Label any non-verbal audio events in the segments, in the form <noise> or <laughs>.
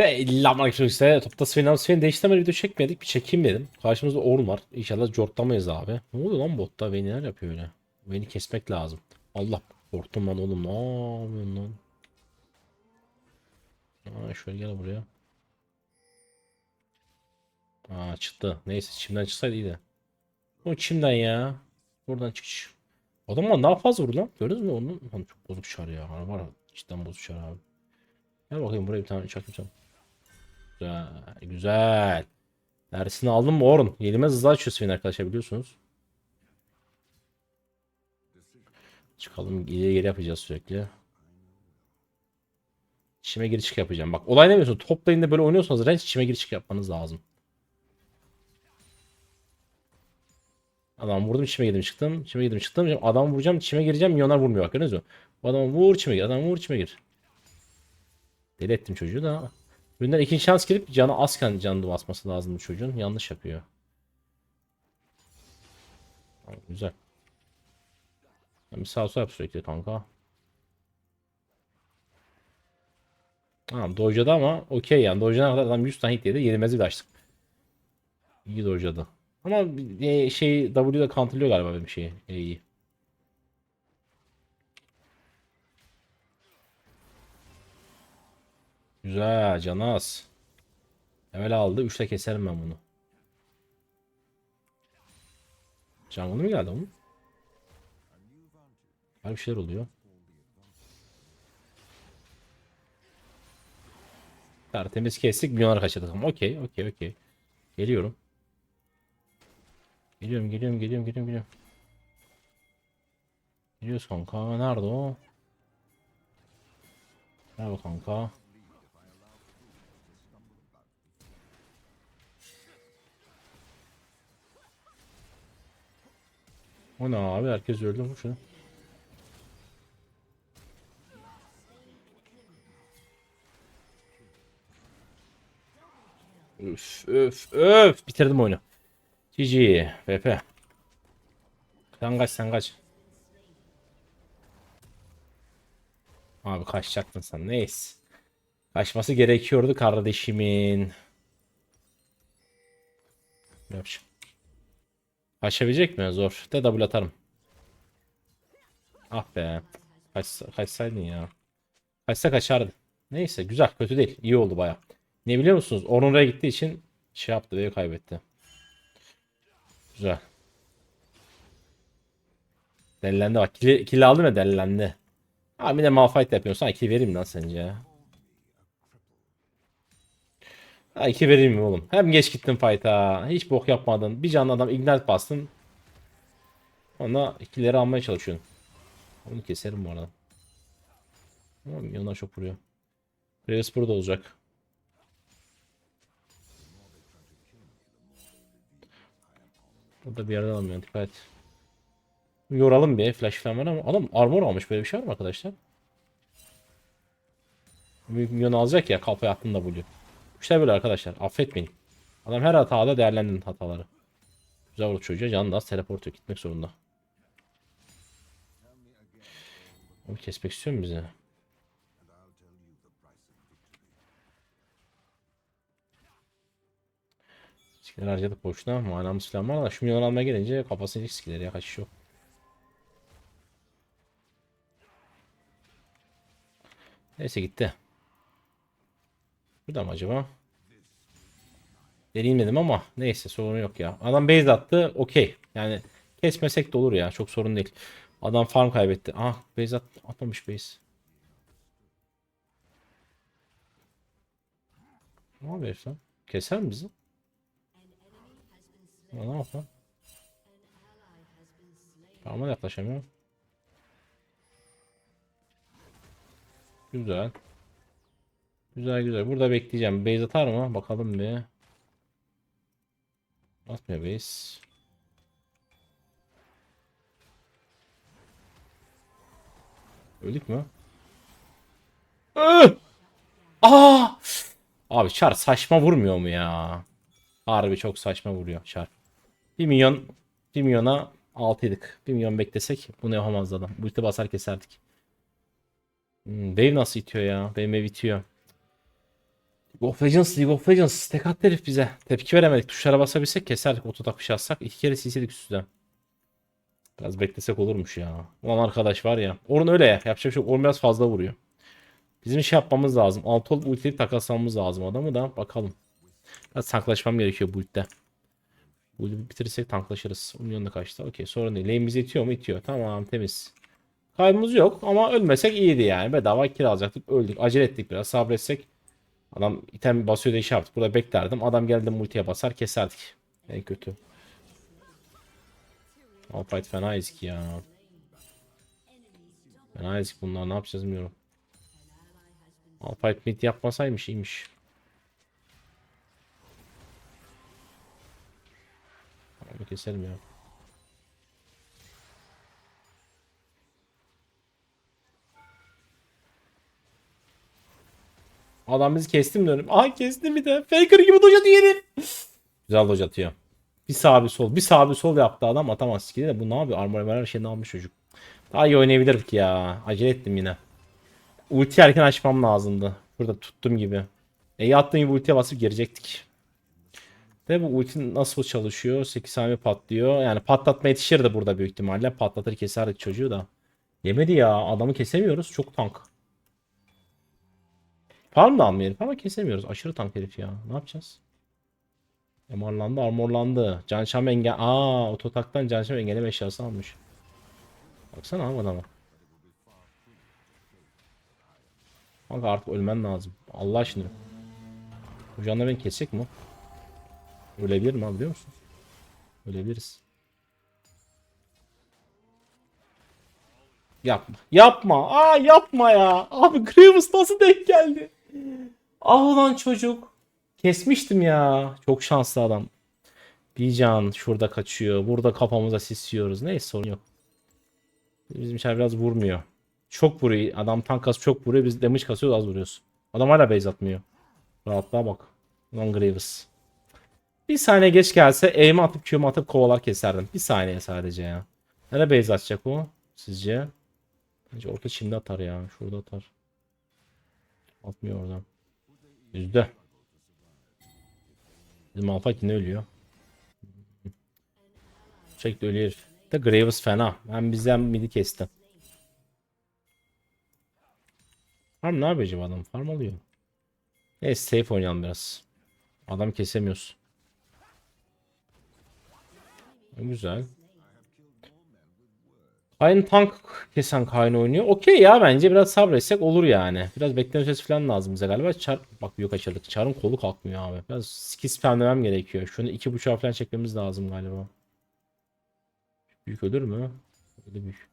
Ve illa topta Sven abi Sven değiştirmeli video çekmedik. Bir çekeyim dedim. Karşımızda Orn var. İnşallah cortlamayız abi. Ne oluyor lan botta? Beni neler yapıyor öyle? Beni kesmek lazım. Allah korktum lan oğlum. Ne yapıyorsun lan? Aa, şöyle gel buraya. Aa çıktı. Neyse çimden çıksaydı iyiydi. O çimden ya. Buradan çıkış. Adam bana daha fazla vurdu lan. Gördünüz mü onu? Lan çok bozuk çar ya. Var cidden bozuk çar abi. Gel bakayım buraya bir tane çakayım sana. Güzel. Güzel. Dersini aldım mı Orun? Yenilmez hızlı açıyor Sven arkadaşlar biliyorsunuz. Çıkalım geri geri yapacağız sürekli. İçime gir çık yapacağım. Bak olay ne biliyorsun? Top lane'de böyle oynuyorsanız range içime gir çık yapmanız lazım. Adam vurdum içime girdim çıktım. İçime girdim çıktım. Şimdi adam vuracağım içime gireceğim. Milyonlar vurmuyor bak gördünüz mü? Bu vur içime gir. Adam vur içime gir. Deli ettim çocuğu da. Üründen ikinci şans girip canı azken canı basması lazım bu çocuğun. Yanlış yapıyor. Güzel. Ben bir sağ sol yap sürekli kanka. Tamam dojada ama okey yani dojana kadar adam 100 tane hit yedi. Yenilmezi de açtık. İyi dojadı. Ama bir- e, şey W'da counterlıyor galiba benim şeyi. İyi. Güzel Canas. Evvel aldı. Üçte keserim ben bunu. Canlı mı geldi onun? Var bir şeyler oluyor. Tertemiz kestik. Milyonlar kaçırdık ama okey okey okey. Geliyorum. Geliyorum geliyorum geliyorum geliyorum geliyorum. Geliyoruz kanka. Nerede o? Merhaba kanka. O ne abi? Herkes öldü mü şunu? Öf öf öf. Bitirdim oyunu. GG. VP. Sen kaç sen kaç. Abi kaçacaktın sen. Neyse. Kaçması gerekiyordu kardeşimin. Ne yapacağım? Kaçabilecek mi? Zor. De double atarım. Ah be. Kaç, kaçsaydın ya. Kaçsa kaçardı. Neyse güzel. Kötü değil. İyi oldu baya. Ne biliyor musunuz? Oraya gittiği için şey yaptı ve kaybetti. Güzel. Delilendi bak. Kill, kill aldı mı delilendi. Abi bir de malfight yapıyorsun. Ha kill vereyim lan sence. Ha iki vereyim mi oğlum? Hem geç gittin fight'a. Hiç bok yapmadın. Bir canlı adam ignite bastın. Ona ikileri almaya çalışıyorsun. Onu keserim bu arada. Ama milyonlar çok vuruyor. Reyes burada olacak. Burada bir yerden almıyor. Dikkat. Yoralım bir. Flash falan var ama adam armor almış. Böyle bir şey var mı arkadaşlar? Milyon alacak ya kafaya attın da buluyor. İşte böyle arkadaşlar. Affetmeyin. Adam her hatada değerlendirin hataları. Güzel vurdu çocuğa. Canı da az teleport'a gitmek zorunda. Abi kesmek istiyor mu bizi? Skiller harcadık boşuna. Manamız falan var da şu milyon almaya gelince kafasını ilk skiller ya kaçış yok. Neyse gitti. Burada mı acaba? Deneyim dedim ama neyse sorun yok ya. Adam base attı okey. Yani kesmesek de olur ya çok sorun değil. Adam farm kaybetti. Ah base at atmamış base. Ne yapıyor sen? Keser mi bizi? Ya Ne yapalım? Farm'a da yaklaşamıyor. Güzel. Güzel güzel. Burada bekleyeceğim. Base atar mı? Bakalım bir. Atmıyor base. Öldük mü? Aa! Abi çar saçma vurmuyor mu ya? Harbi çok saçma vuruyor çar. 1 milyon 1 milyona 6'ydık. 1 milyon beklesek bunu yapamazdı adam. Ulti basar keserdik. Hmm, Wave nasıl itiyor ya? Benim wave itiyor. League of Legends, League of Legends. Tek attı herif bize. Tepki veremedik. Tuşlara basabilsek keserdik. Otodak bir şey atsak. iki kere CC'dik üstüne. Biraz beklesek olurmuş ya. Ulan arkadaş var ya. Orun öyle ya. Yapacak bir şey yok. Orun biraz fazla vuruyor. Bizim şey yapmamız lazım. Alt olup ultiyi takaslamamız lazım adamı da. Bakalım. Biraz tanklaşmam gerekiyor bu ultide. Bu bitirirsek tanklaşırız. Onun yanında kaçtı. Okey sorun değil. Lane bizi itiyor mu? İtiyor. Tamam temiz. Kaybımız yok ama ölmesek iyiydi yani. Bedava kill alacaktık. Öldük. Acele ettik biraz. Sabretsek. Adam item basıyor şey yaptık. Burada beklerdim. Adam geldi multiye basar keserdik. En kötü. Alfight fena ezik ya. Fena ezik bunlar. Ne yapacağız bilmiyorum. Alfight mid yapmasaymış iyiymiş. Onu keselim ya. Adam bizi kesti mi dönüp? Aha kesti bir de. Faker gibi doja diyelim. Güzel doja atıyor. Bir sağ bir sol. Bir sağ bir sol yaptı adam atamaz skill'i de. Bu ne yapıyor? Armor her şeyini almış çocuk. Daha iyi oynayabilirdik ya. Acele ettim yine. Ulti erken açmam lazımdı. Burada tuttum gibi. E attığım gibi ultiye basıp girecektik. De bu ulti nasıl çalışıyor? 8 saniye patlıyor. Yani patlatma yetişirdi burada büyük ihtimalle. Patlatır keserdik çocuğu da. Yemedi ya. Adamı kesemiyoruz. Çok tank. Farm da almayalım ama kesemiyoruz. Aşırı tank herif ya. Ne yapacağız? Emarlandı, armorlandı. Canşam engel... Aa, ototaktan Canşam engelleme eşyası almış. Baksana abi adama. Kanka artık ölmen lazım. Allah aşkına. Bu canla beni kesecek mi? Ölebilir mi abi biliyor musun? Ölebiliriz. Yapma. Yapma. Aa yapma ya. Abi Grievous nasıl denk geldi? Ah ulan çocuk. Kesmiştim ya. Çok şanslı adam. Bir can şurada kaçıyor. Burada kafamıza sisliyoruz. Neyse sorun yok. Bizim içer biraz vurmuyor. Çok vuruyor. Adam tank kas çok vuruyor. Biz damage kasıyoruz az vuruyoruz. Adam hala base atmıyor. Rahatlığa bak. Ulan Grievous. Bir saniye geç gelse aim atıp Q'mu atıp kovalar keserdim. Bir saniye sadece ya. Nerede base atacak o? Sizce? Bence orta şimdi atar ya. Şurada atar. Atmıyor oradan. Yüzde. Bizim Alpha yine ölüyor. Çekti ölüyor herif. De Graves fena. Hem bizden midi kesti. Farm ne yapıyor acaba adam? Farm alıyor. Neyse safe oynayalım biraz. Adam kesemiyoruz. Güzel. Kayn tank kesen Kayn oynuyor. Okey ya bence biraz sabretsek olur yani. Biraz bekleme süresi falan lazım bize galiba. Çar bak büyük açıldık. Çarın kolu kalkmıyor abi. Biraz skill spamlemem gerekiyor. Şunu iki buçuğa falan çekmemiz lazım galiba. Büyük ölür mü? Öyle büyük.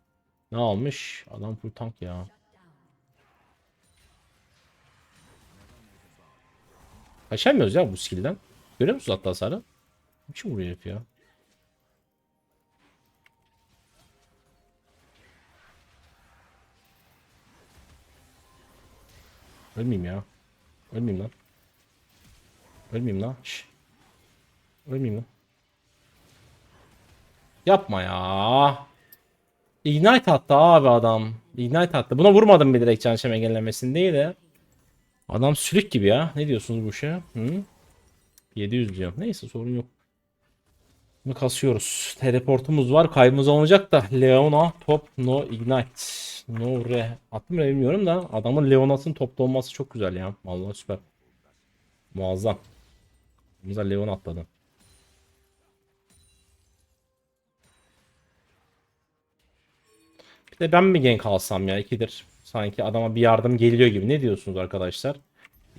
Ne almış? Adam full tank ya. Kaçamıyoruz ya bu skill'den. Görüyor musunuz hatta hasarı? Ne biçim vuruyor herif? Ölmeyeyim ya. Ölmeyeyim lan. Ölmeyeyim lan. Şş. Ölmeyeyim lan. Yapma ya. Ignite attı abi adam. Ignite attı. Buna vurmadım bir direkt canşem engellemesini değil de. Adam sülük gibi ya. Ne diyorsunuz bu işe? Hı? 700 diyor. Neyse sorun yok. Bunu kasıyoruz. Teleportumuz var. Kaybımız olmayacak da. Leona top no ignite. No re. Attım mı bilmiyorum da. Adamın Leona'sın topta olması çok güzel ya. Vallahi süper. Muazzam. Güzel Leon atladı. Bir de ben mi gank alsam ya? İkidir. Sanki adama bir yardım geliyor gibi. Ne diyorsunuz arkadaşlar?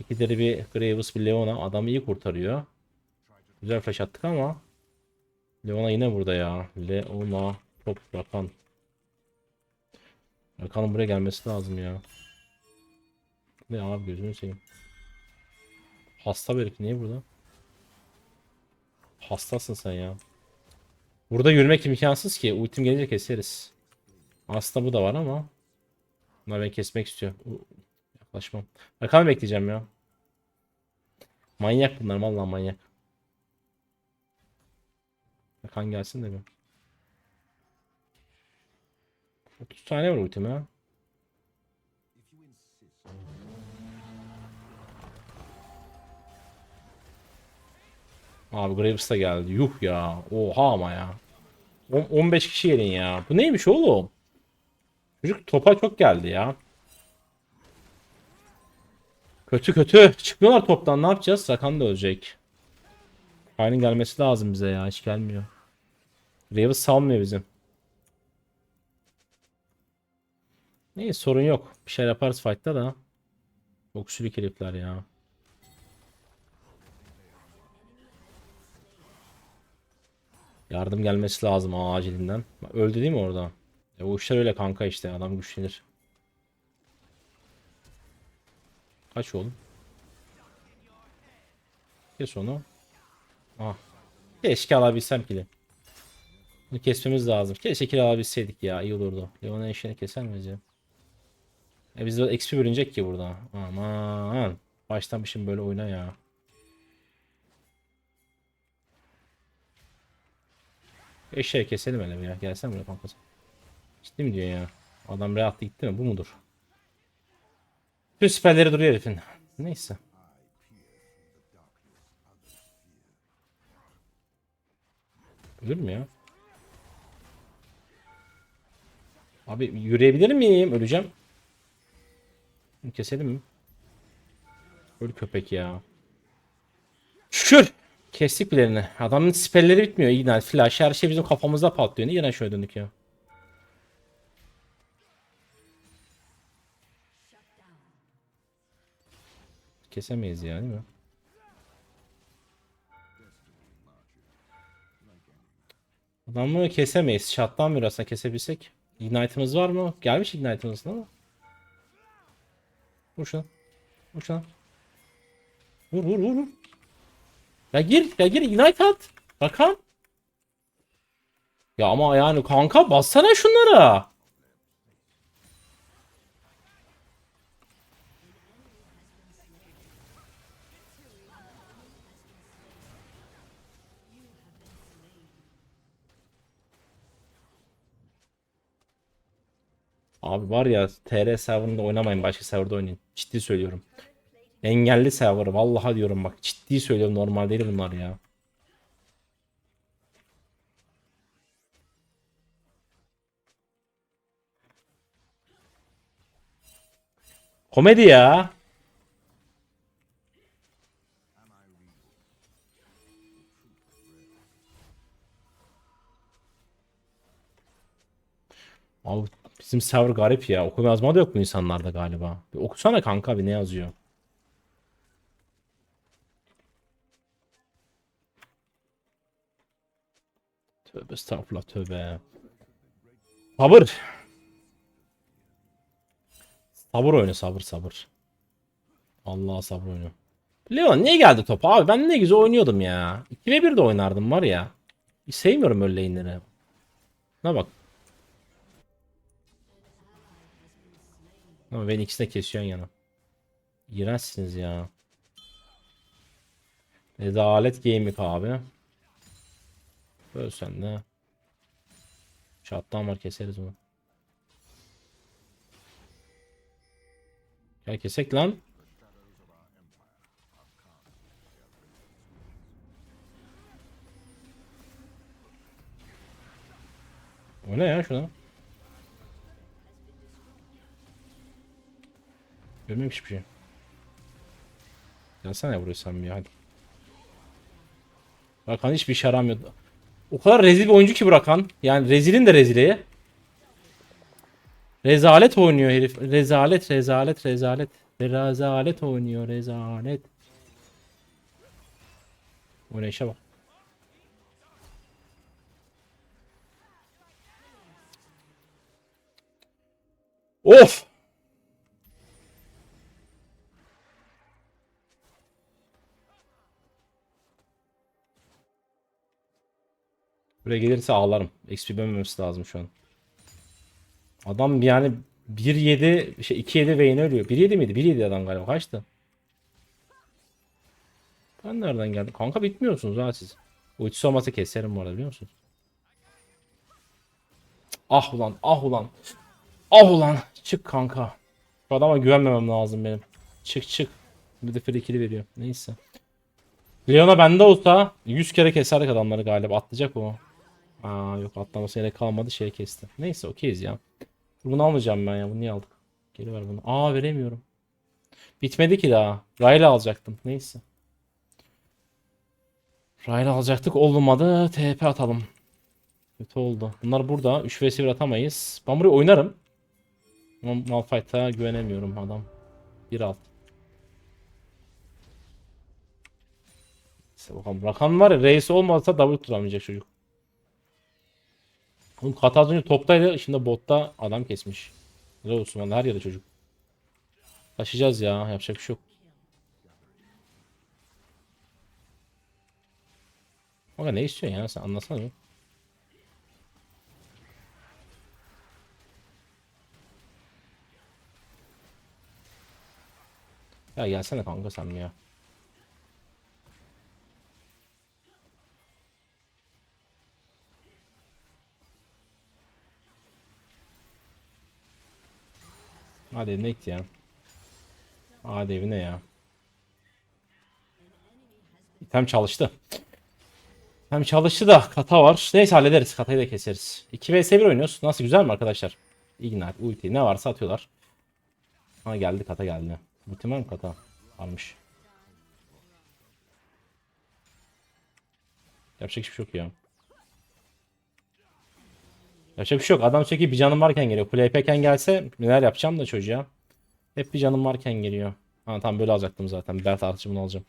İkidir bir Graves bir Leona. Adamı iyi kurtarıyor. Güzel flash attık ama. Leona yine burada ya. Leona top Rakan. Rakan'ın buraya gelmesi lazım ya. Ne abi gözünü seveyim. Hasta bir niye burada? Hastasın sen ya. Burada yürümek imkansız ki. Ultim gelince keseriz. Aslında bu da var ama. Bunlar beni kesmek istiyor. Yaklaşmam. Rakan'ı bekleyeceğim ya. Manyak bunlar vallahi manyak. Rakan gelsin de bir. 30 tane var ultim ha. Abi Graves da geldi. Yuh ya. Oha ama ya. On- 15 kişi gelin ya. Bu neymiş oğlum? Çocuk topa çok geldi ya. Kötü kötü. Çıkmıyorlar toptan. Ne yapacağız? Rakan da ölecek. Kayn'ın gelmesi lazım bize ya. Hiç gelmiyor. Ravens salmıyor bizim. Neyse sorun yok. Bir şey yaparız fight'ta da. Çok sülük herifler ya. Yardım gelmesi lazım acilinden. Öldü değil mi orada? E, o işler öyle kanka işte. Adam güçlenir. Kaç oğlum? Kes onu. Ah. Keşke alabilsem kili. Bunu kesmemiz lazım. Keşke kill alabilseydik ya. iyi olurdu. Leon'un eşeğini keser miyiz ya? E bizde XP bölünecek ki burada. Aman. Baştan bir şimdi böyle oyna ya. Eşeği keselim hele ya. Gelsen buraya kankası. Ciddi mi diyor ya? Adam rahatlı gitti mi? Bu mudur? Tüm siperleri duruyor herifin. Neyse. Ölür mü ya? Abi yürüyebilir miyim? Öleceğim. Keselim mi? Öl köpek ya. Şükür. Kestik bilerini. Adamın spelleri bitmiyor. Yine flash her şey bizim kafamızda patlıyor. Niye şöyle döndük ya? Kesemeyiz ya değil mi? Adamı kesemeyiz. Shot'tan biraz kesebilsek. Ignite'ımız var mı? Gelmiş Ignite'ımız ama. Vur şuna. Vur şuna. Vur vur vur. Ya gir ya gir Ignite at. Bakalım. Ya ama yani kanka bassana şunlara. Abi var ya TR serverında oynamayın başka serverda oynayın. Ciddi söylüyorum. Engelli server vallahi diyorum bak ciddi söylüyorum normal değil bunlar ya. Komedi ya. Abi bizim server garip ya. Okuma yazma da yok mu insanlarda galiba? Bir okusana kanka bir ne yazıyor? Tövbe estağfurullah tövbe. Sabır. Sabır oyunu sabır sabır. Allah sabır oyunu. Leon niye geldi top abi? Ben ne güzel oynuyordum ya. 2 ve 1 de oynardım var ya. Sevmiyorum öyle lane'leri. Ne bak. Ama ben ikisini de kesiyorsun yana. İğrençsiniz ya. Rezalet gaming abi. Böyle sen de. Şattan var keseriz onu. Gel kesek lan. O ne ya şuna? Görmüyorum hiçbir şey. Gelsene buraya sen bir hadi. Rakan hiçbir işe yaramıyor. O kadar rezil bir oyuncu ki Rakan. Yani rezilin de rezili. Rezalet oynuyor herif. Rezalet, rezalet, rezalet. Rezalet oynuyor, rezalet. Oynayışa bak. Of! Buraya gelirse ağlarım. XP bölmemesi lazım şu an. Adam yani 1.7 şey 2.7 Vayne ölüyor. 1.7 miydi? 1.7 adam galiba. Kaçtı? Ben nereden geldim? Kanka bitmiyorsunuz ha siz. Ultisi olmasa keserim bu arada biliyor musunuz? Ah ulan ah ulan. Ah ulan. Çık kanka. Şu adama güvenmemem lazım benim. Çık çık. Bir de free veriyor. Neyse. Leona bende olsa 100 kere keserdik adamları galiba. Atlayacak o. Aa yok atlaması gerek kalmadı şey kesti. Neyse okeyiz ya. Bunu almayacağım ben ya. Bunu niye aldık? Geri ver bunu. Aa veremiyorum. Bitmedi ki daha. Rayla alacaktım. Neyse. Rayla alacaktık. Olmadı. TP atalım. Kötü oldu. Bunlar burada. 3 vs 1 atamayız. Ben burayı oynarım. Malphite'a güvenemiyorum adam. 1-6. İşte bakalım. Rakan var ya reis olmazsa double tutamayacak çocuk. Oğlum Kata az önce toptaydı. Şimdi botta adam kesmiş. Ne olsun valla her yerde çocuk. Taşıyacağız ya. Yapacak bir şey yok. Aga ne istiyorsun ya sen anlasana bir. Ya gelsene kanka sen ya. Hadi evine git ya. Hadi evine ya. İtem çalıştı. İtem çalıştı da kata var. Neyse hallederiz. Katayı da keseriz. 2 vs 1 oynuyoruz. Nasıl güzel mi arkadaşlar? Ignite, ulti ne varsa atıyorlar. Ha geldi kata geldi. Ulti var mı kata? Varmış. Yapacak hiçbir şey yok ya. Yapacak bir şey yok. Adam sürekli bir canım varken geliyor. Playpeken gelse neler yapacağım da çocuğa. Hep bir canım varken geliyor. Ha tamam böyle alacaktım zaten. Belt artışı bunu alacağım.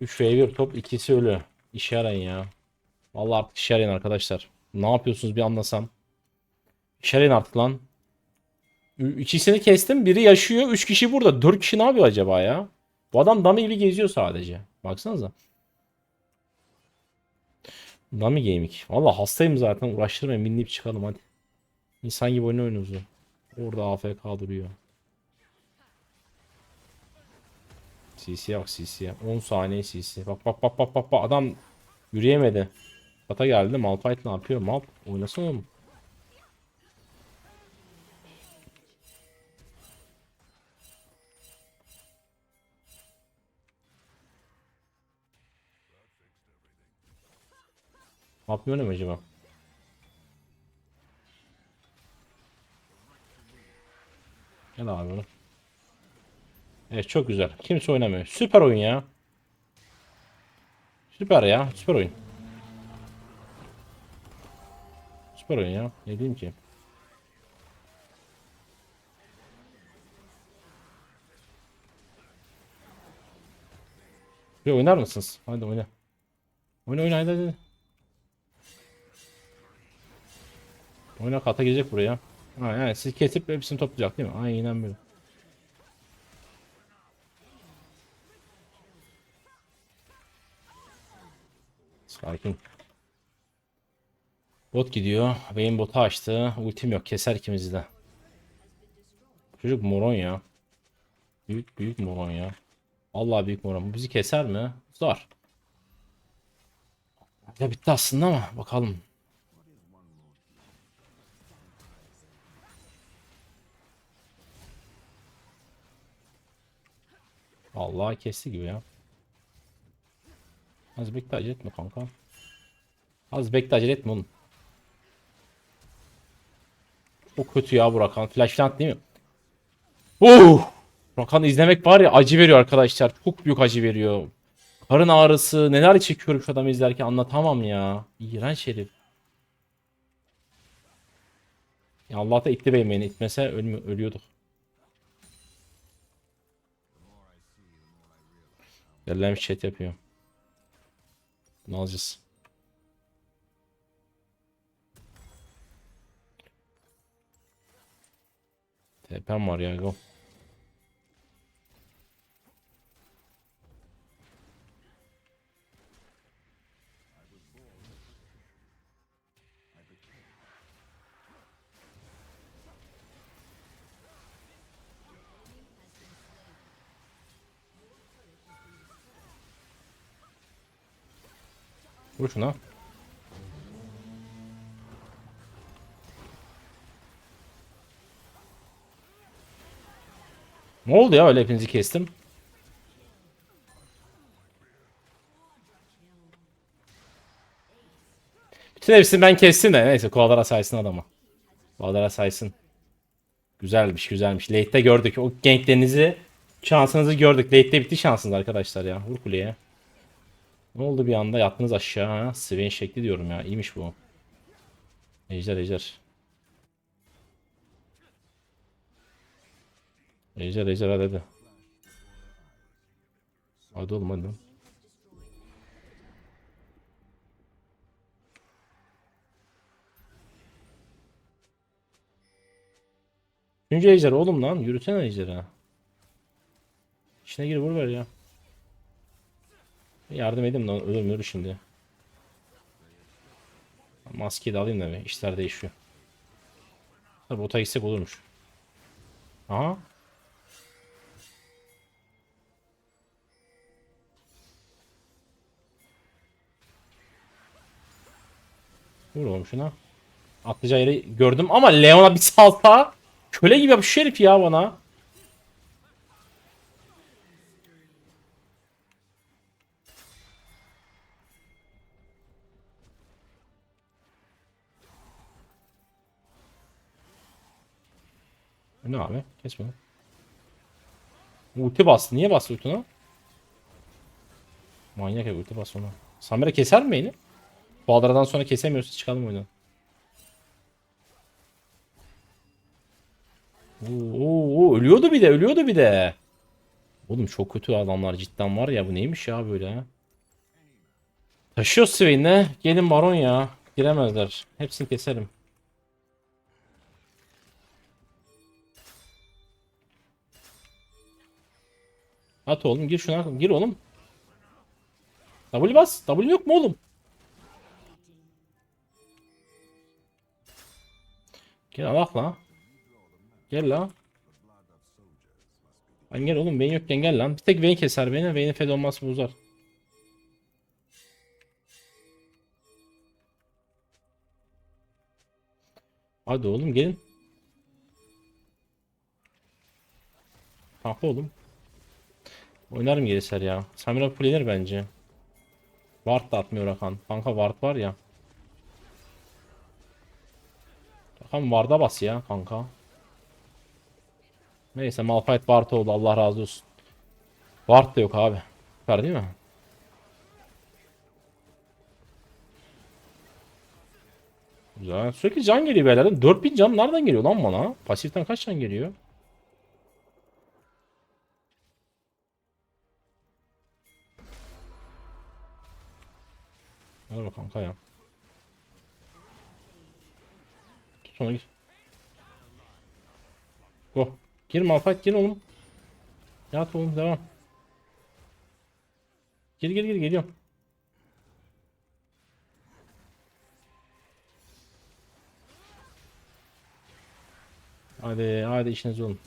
3 v 1 top ikisi ölü. İşe yarayın ya. Vallahi artık işe yarayın arkadaşlar. Ne yapıyorsunuz bir anlasam. İşe yarayın artık lan. İkisini kestim. Biri yaşıyor. 3 kişi burada. 4 kişi ne yapıyor acaba ya? Bu adam dummy gibi geziyor sadece. Baksanıza. Nami Gaming. Valla hastayım zaten. Uğraştırmayın. Binleyip çıkalım hadi. İnsan gibi oyun oynuyoruz. Orada AFK duruyor. CC'ye bak CC'ye. 10 saniye CC. Bak bak bak bak bak bak. Adam yürüyemedi. Kata geldi. Malphite ne yapıyor? Malp oynasana oğlum. Ne acaba? Gel abi bunu. Evet çok güzel. Kimse oynamıyor. Süper oyun ya. Süper ya. Süper oyun. Süper oyun ya. Ne diyeyim ki? Bir oynar mısınız? Hadi oyna. Oyna oyna hadi hadi. Oyna kata gelecek buraya. Ha yani siz kesip hepsini toplayacak değil mi? Aynen böyle. Sakin. Bot gidiyor. Benim botu açtı. Ultim yok. Keser ikimizi de. Çocuk moron ya. Büyük büyük moron ya. Allah büyük moron. Bu bizi keser mi? Zor. Ya bitti aslında ama bakalım. Vallahi kesti gibi ya. Az bekle acele etme kanka. Az bekle acele etme oğlum. Çok kötü ya bu Rakan. Flash plant değil mi? Oh! Rakan izlemek var ya acı veriyor arkadaşlar. Çok büyük acı veriyor. Karın ağrısı neler çekiyorum şu adamı izlerken anlatamam ya. İğrenç herif. Ya Allah da itti beni. İtmese ölüyorduk. Yerlermiş chat yapıyor. Ne alacağız? TP'm var ya go. Vur şuna. Ne oldu ya öyle hepinizi kestim. Bütün hepsini ben kestim de neyse Kuadara saysın adama. Kuadara saysın. Güzelmiş güzelmiş. Late'de gördük. O ganklerinizi şansınızı gördük. Late'de bitti şansınız arkadaşlar ya. Vur kuleye. Ne oldu bir anda yattınız aşağı ha. Swain şekli diyorum ya. İyiymiş bu. Ejder ejder. Ejder ejder hadi hadi. Hadi oğlum hadi. Üçüncü ejder oğlum lan. Yürütene ejderi. İçine gir vur ver ya. Yardım edeyim lan ölür şimdi. Maskeyi de alayım da bir işler değişiyor. Tabi bota gitsek olurmuş. Aha. Vur oğlum şuna. Atlayacağı yeri gördüm ama Leon'a bir salta. Köle gibi yapışıyor herif ya bana. Ne abi? Kes bunu. Ulti bastı. Niye bastı ultini? Manyak ya ulti bastı ona. Samira keser mi beni? Bu adradan sonra kesemiyorsa çıkalım oyundan. Oo, ölüyordu bir de ölüyordu bir de. Oğlum çok kötü adamlar cidden var ya bu neymiş ya böyle. Taşıyor Swain'le. Gelin baron ya. Giremezler. Hepsini keserim. At oğlum gir şuna. Gir oğlum. W bas. W yok mu oğlum? Gel Allah la. Gel la. Lan gel oğlum Vayne yokken gel lan. Bir tek Vayne keser beni. Vayne'in fed olması bozar. Hadi oğlum gelin. Kanka oğlum. Oynarım geri ya. Samira fullenir bence. Ward da atmıyor Rakan. Kanka Ward var ya. Rakan Ward'a bas ya kanka. Neyse Malphite Ward oldu Allah razı olsun. Ward da yok abi. Süper değil mi? Güzel. Sürekli can geliyor beyler. 4000 can nereden geliyor lan bana? Pasiften kaç can geliyor? Hadi bakalım kaya. Tut ona gir. Go. Gir Malphite gir oğlum. Yat oğlum devam. Gir gir gir geliyorum. Hadi hadi işiniz olun.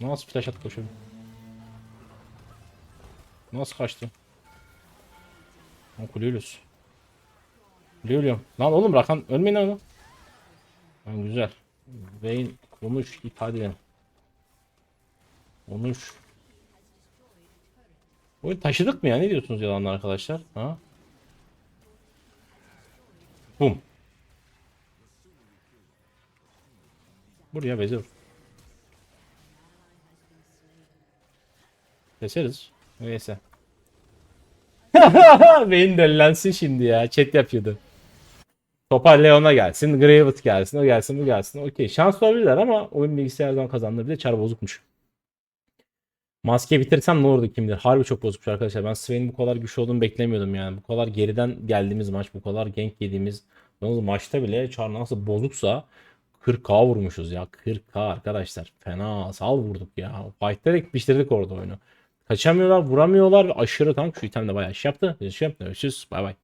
Nasıl flash at koşuyor? Nasıl kaçtı? Okuluyuz. Biliyorum. Lan oğlum Rakan ölmeyin lan. Lan güzel. Vayne konuş hadi lan. Konuş. Oyun taşıdık mı ya? Ne diyorsunuz yalanlar arkadaşlar? Ha? Bum. Buraya vezir. Keseriz. Neyse. <laughs> Beyin döllensin şimdi ya. Chat yapıyordu. Topal Leon'a gelsin. Gravet gelsin. O gelsin bu gelsin. Okey. Şans olabilirler ama oyun bilgisayardan kazanılabilir. Çar bozukmuş. Maske bitirsem ne olurdu kim bilir. Harbi çok bozukmuş arkadaşlar. Ben Swain'in bu kadar güçlü olduğunu beklemiyordum yani. Bu kadar geriden geldiğimiz maç. Bu kadar gank yediğimiz. Yalnız maçta bile Char nasıl bozuksa 40k vurmuşuz ya. 40k arkadaşlar. Fena sal vurduk ya. Fight'larak pişirdik orada oyunu. Kaçamıyorlar, vuramıyorlar ve aşırı tank şu item de bayağı iş yaptı. Görüşürüz. Bay bay.